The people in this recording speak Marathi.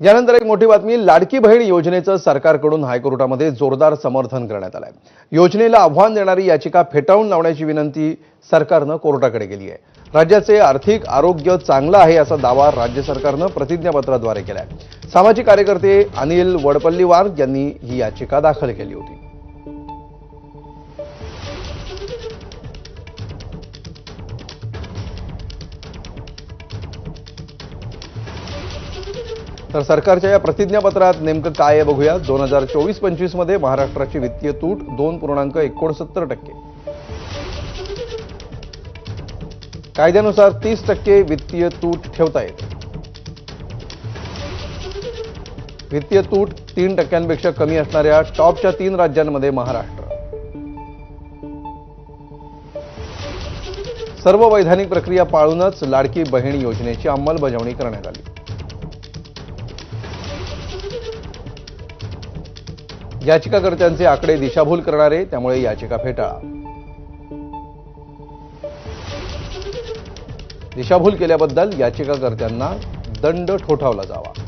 यानंतर एक मोठी बातमी लाडकी बहीण योजनेचं सरकारकडून हायकोर्टामध्ये जोरदार समर्थन करण्यात आलंय. योजनेला आव्हान देणारी याचिका फेटाळून लावण्याची विनंती सरकारनं कोर्टाकडे केली आहे. राज्याचे आर्थिक आरोग्य चांगलं आहे असा दावा राज्य सरकारनं प्रतिज्ञापत्राद्वारे केलाय. सामाजिक कार्यकर्ते अनिल वडपल्लीवार यांनी ही याचिका दाखल केली होती. तर सरकारच्या या प्रतिज्ञापत्रात नेमकं काय आहे बघूया. दोन हजार चोवीस पंचवीसमध्ये महाराष्ट्राची वित्तीय तूट दोन पूर्णांक एकोणसत्तर टक्के. कायद्यानुसार तीस टक्के वित्तीय तूट ठेवता येते वित्तीय तूट तीन टक्क्यांपेक्षा कमी असणाऱ्या टॉपच्या तीन राज्यांमध्ये महाराष्ट्र. सर्व वैधानिक प्रक्रिया पाळूनच लाडकी बहीण योजनेची अंमलबजावणी करण्यात आली. याचिकाकर्त्यांचे आकडे दिशाभूल करणारे त्यामुळे याचिका फेटाळा. दिशाभूल केल्याबद्दल याचिकाकर्त्यांना दंड ठोठावला जावा.